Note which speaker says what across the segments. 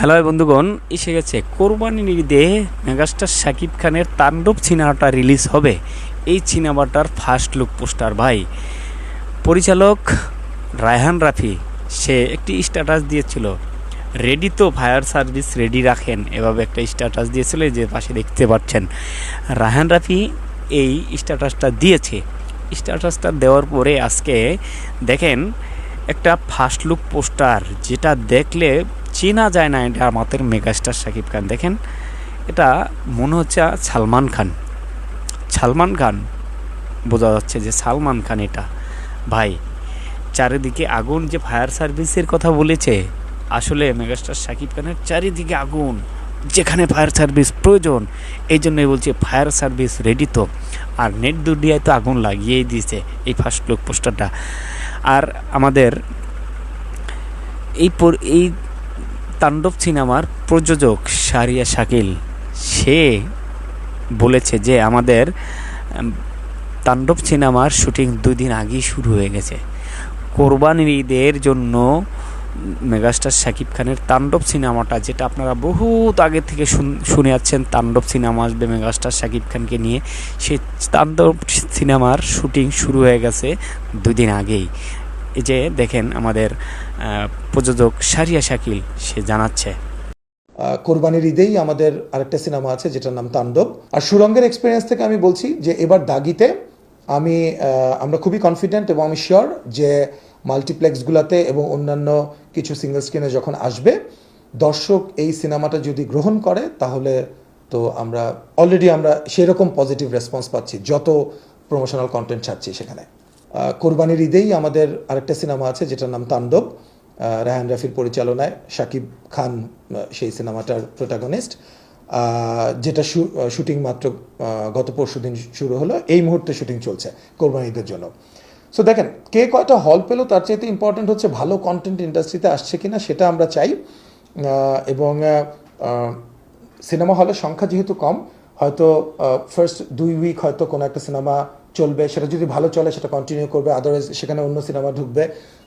Speaker 1: Hello বন্ধুগণ, এসে গেছে কোরবানির ঈদে মেগাস্টার শাকিব খানের তাণ্ডব সিনেমাটা রিলিজ হবে। এই সিনেমাটার ফার্স্ট লুক পোস্টার ভাই। পরিচালক রায়হান রাফি, সে একটি স্ট্যাটাস দিয়েছিল। রেডি তো ফায়ার সার্ভিস রেডি রাখেন, এভাবে একটা স্ট্যাটাস দিয়েছিল যে পাশে দেখতে পাচ্ছেন। রায়হান রাফি এই স্ট্যাটাসটা দিয়েছে। স্ট্যাটাসটা দেওয়ার পরে আজকে দেখেন একটা ফার্স্ট লুক পোস্টার যেটা দেখলে চেনা যায় না এটা আমাদের মেগাস্টার শাকিব খান। দেখেন, এটা মনে হচ্ছে সালমান খান। সালমান খান, বোঝা যাচ্ছে যে সালমান খান এটা। ভাই, চারিদিকে আগুন, যে ফায়ার সার্ভিসের কথা বলেছে, আসলে মেগাস্টার শাকিব খানের চারিদিকে আগুন, যেখানে ফায়ার সার্ভিস প্রয়োজন এই জন্যই বলছি ফায়ার সার্ভিস রেডি তো। আর নেট দুনিয়ায় তো আগুন লাগিয়েই দিয়েছে এই ফার্স্ট লুক পোস্টারটা আর আমাদের এই এই তাণ্ডব সিনেমার প্রযোজক সারিয়া শাকিল, সে বলেছে যে আমাদের তাণ্ডব সিনেমার শুটিং দুই দিন আগেই শুরু হয়ে গেছে। কোরবানির ঈদের জন্য মেগাস্টার শাকিব খানের তাণ্ডব সিনেমাটা, যেটা আপনারা বহুত আগে থেকে শুন- যাচ্ছেন তাণ্ডব সিনেমা আসবে মেগাস্টার শাকিব খানকে নিয়ে। সেই তাণ্ডব সিনেমার শুটিং শুরু হয়ে গেছে দুদিন আগেই। যে দেখেন আমাদের প্রযোজক সারিয়া শাকিল, সে জানাচ্ছে।
Speaker 2: কোরবানির ঈদেই আমাদের আরেকটা সিনেমা আছে, যেটার নাম তাণ্ডব। আর সুরঙ্গের এক্সপিরিয়েন্স থেকে আমি বলছি যে এবার দাগিতে আমি আমরা খুবই কনফিডেন্ট এবং আমি শিওর যে মাল্টিপ্লেক্সগুলোতে এবং অন্যান্য কিছু সিঙ্গেল স্ক্রিনে যখন আসবে, দর্শক এই সিনেমাটা যদি গ্রহণ করে, তাহলে তো আমরা অলরেডি আমরা সেরকম পজিটিভ রেসপন্স পাচ্ছি, যত প্রমোশনাল কন্টেন্ট ছাড়ছি সেখানে। কোরবানির ঈদেই আমাদের আরেকটা সিনেমা আছে যেটার নাম তাণ্ডব। আহ, রায়হান রাফির পরিচালনায় শাকিব খান সেই সিনেমাটার প্রোটাগনিস্ট যেটা শুটিং মাত্র গত পরশু দিন শুরু হলো এই মুহূর্তে শুটিং চলছে কোরবানি ঈদের জন্য। সো দেখেন কে কয়টা হল পেল তার চাইতে ইম্পর্টেন্ট হচ্ছে ভালো কন্টেন্ট ইন্ডাস্ট্রিতে আসছে কিনা সেটা আমরা চাই। এবং সিনেমা হলের সংখ্যা যেহেতু কম হয়তো ফার্স্ট দুই উইক হয়তো কোনো একটা সিনেমা চলবে, সেটা যদি ভালো চলে, সেটা কন্টিনিউ করবে আদারওয়াইজ সেখানে অন্য সিনেমা ঢুকবে।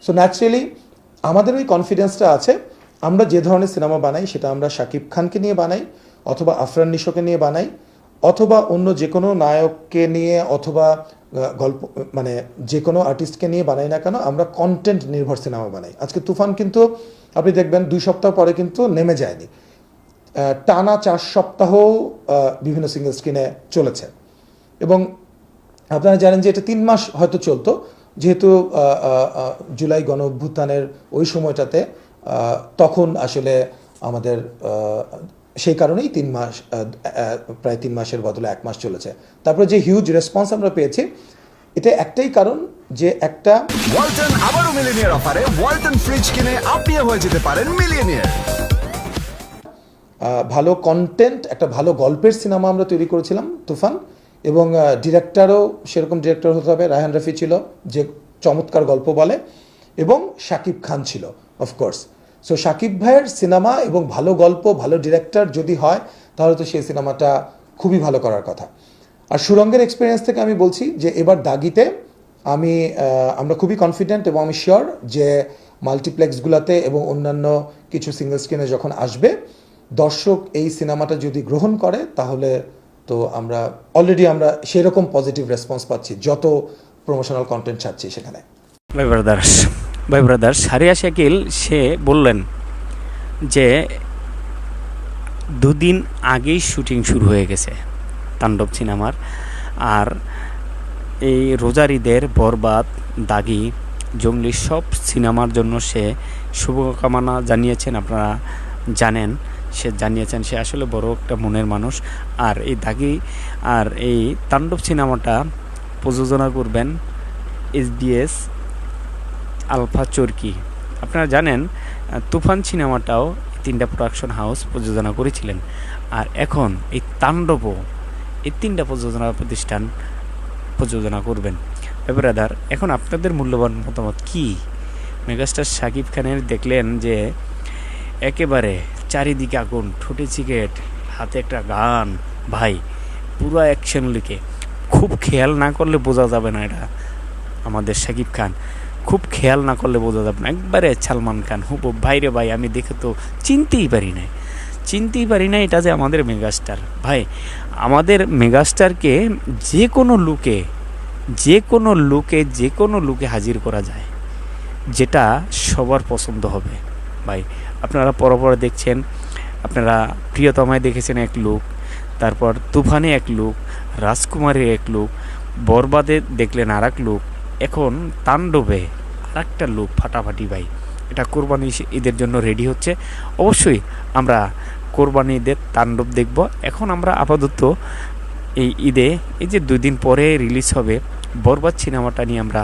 Speaker 2: সো ন্যাচারালি আমাদের ওই কনফিডেন্সটা আছে, আমরা যে ধরনের সিনেমা বানাই, সেটা আমরা শাকিব খানকে নিয়ে বানাই, অথবা আফরান নিশোকে নিয়ে বানাই, অথবা অন্য যে কোনো নায়ককে নিয়ে, অথবা গল্প মানে যে কোনো আর্টিস্টকে নিয়ে বানাই না কেন, আমরা কন্টেন্ট নির্ভর সিনেমা বানাই। আজকে তুফান কিন্তু, আপনি দেখবেন, দুই সপ্তাহ পরে কিন্তু নেমে যায়নি। টানা চার সপ্তাহ বিভিন্ন সিঙ্গেল স্ক্রিনে চলেছে। এবং আপনারা জানেন যে এটা তিন মাস হয়তো চলতো যেহেতু জুলাই গণ অভ্যুত্থানের ওই সময়টাতে তখন আসলে আমাদের সেই কারণেই তিন মাস প্রায় তিন মাসের বদলে এক মাস চলেছে। তারপরে যে হিউজ রেসপন্স আমরা পেয়েছি এটা একটাই কারণ যে একটা
Speaker 3: ওয়ালটন আবারও মিলিনিয়ার অফারে ওয়ালটন ফ্রিজ কিনে আপনিও হয়ে যেতে পারেন মিলিয়নিয়ার।
Speaker 2: আহ, ভালো কন্টেন্ট একটা ভালো গল্পের সিনেমা আমরা তৈরি করেছিলাম তুফান। এবং ডিরেক্টরও সেরকম ডিরেক্টর হতে হবে, রায়হান রফি ছিল, যে চমৎকার গল্প বলে, এবং শাকিব খান ছিল অফকোর্স সো শাকিব ভাইয়ের সিনেমা এবং ভালো গল্প, ভালো ডিরেক্টর যদি হয়, তাহলে তো সেই সিনেমাটা খুবই ভালো করার কথা। আর সুরঙ্গের এক্সপিরিয়েন্স থেকে আমি বলছি যে, এবার দাগিতে আমি আমরা খুবই কনফিডেন্ট এবং আমি শিওর যে মাল্টিপ্লেক্সগুলোতে এবং অন্যান্য কিছু সিঙ্গেল স্ক্রিনে যখন আসবে, দর্শক এই সিনেমাটা যদি গ্রহণ করে, তাহলে তো আমরা অলরেডি আমরা সেরকম পজিটিভ রেসপন্স পাচ্ছি, যত প্রমোশনাল কন্টেন্ট ছাড়ছি সেখানে।
Speaker 1: ভাই ব্রাদার্স ভাই ব্রাদার্স সারিয়া শাকিল, সে বললেন যে, দুদিন আগেই শুটিং শুরু হয়ে গেছে তাণ্ডব সিনেমার। আর এই রোজার ঈদের বরবাদ, দাগি, জঙ্গলি সব সিনেমার জন্য সে শুভকামনা জানিয়েছেন, আপনারা জানেন। সে জানিয়েছেন সে আসলে বড় একটা মনের মানুষ। আর এই দাগি আর এই তাণ্ডব সিনেমাটা প্রযোজনা করবেন এসডিএস আলফা চরকি। আপনারা জানেন, তুফান সিনেমাটাও তিনটা প্রোডাকশন হাউস প্রযোজনা করেছিলেন। আর এখন এই তাণ্ডবও এই তিনটা প্রযোজনা প্রতিষ্ঠান প্রযোজনা করবেন। ব্রাদার এখন আপনাদের মূল্যবান মতামত কি? মেগাস্টার শাকিব খানের দেখলেন যে একেবারে চারিদিকে আগুন, ঠোঁটে সিগারেট, হাতে একটা গান। ভাই, পুরো অ্যাকশন লিখে। খুব খেয়াল না করলে বোঝা যাবে না এটা আমাদের শাকিব খান। খুব খেয়াল না করলে বোঝা যাবে না। একবারে সালমান খান হুব ভাইরে ভাই, আমি দেখে তো চিনতেই পারি না চিনতেই পারি না এটা যে আমাদের মেগাস্টার। ভাই, আমাদের মেগাস্টারকে যে কোনো লুকে যে কোনো লুকে যে কোনো লুকে হাজির করা যায়, যেটা সবার পছন্দ হবে। ভাই, আপনারা পরপর দেখছেন, আপনারা প্রিয়তমায় দেখেছেন এক লোক, তারপর তুফানে এক লোক রাজকুমারের এক লোক, বরবাদে দেখলেন আর এক লোক, এখন তাণ্ডবে আর একটা লোক ফাটাফাটি ভাই। এটা কোরবানি ঈদের জন্য রেডি হচ্ছে। অবশ্যই আমরা কোরবানি ঈদের তাণ্ডব দেখব। এখন আমরা আপাতত এই ঈদে, এই যে দুই দিন পরে রিলিজ হবে বরবাদ সিনেমাটা নিয়ে আমরা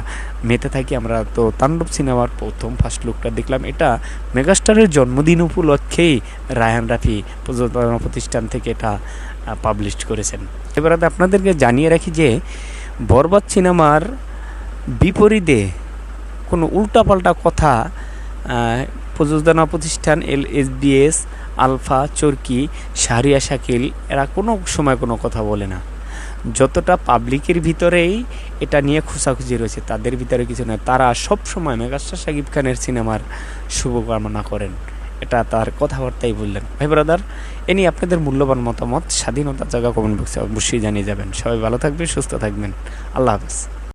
Speaker 1: মেতে থাকি। আমরা তো তাণ্ডব সিনেমার প্রথম ফার্স্ট লুকটা দেখলাম। এটা মেগাস্টারের জন্মদিন উপলক্ষেই রায়ান রাফি প্রযোজনা প্রতিষ্ঠান থেকে এটা পাবলিশ করেছেন। এবার আপনাদেরকে জানিয়ে রাখি যে বরবাদ সিনেমার বিপরীতে কোনো উল্টাপাল্টা কথা প্রযোজনা প্রতিষ্ঠান L S BS Alpha, Chorki, Shahriya, Shakil, এরা কোনো সময় কোনো কথা বলে না। যতটা পাবলিকের ভিতরেই এটা নিয়ে খোঁচাখুচি রয়েছে, তাদের ভিতরে কিছু নয়। তারা সবসময় মেগাস্টার সাকিব খানের সিনেমার শুভকামনা করেন। এটা তার কথাবার্তাই বললেন। ভাই ব্রাদার, এ নিয়ে আপনাদের মূল্যবান মতামত, স্বাধীনতা জায়গা কমেন্ট বক্সে অবশ্যই জানিয়ে যাবেন। সবাই ভালো থাকবেন, সুস্থ থাকবেন। আল্লাহ হাফেজ।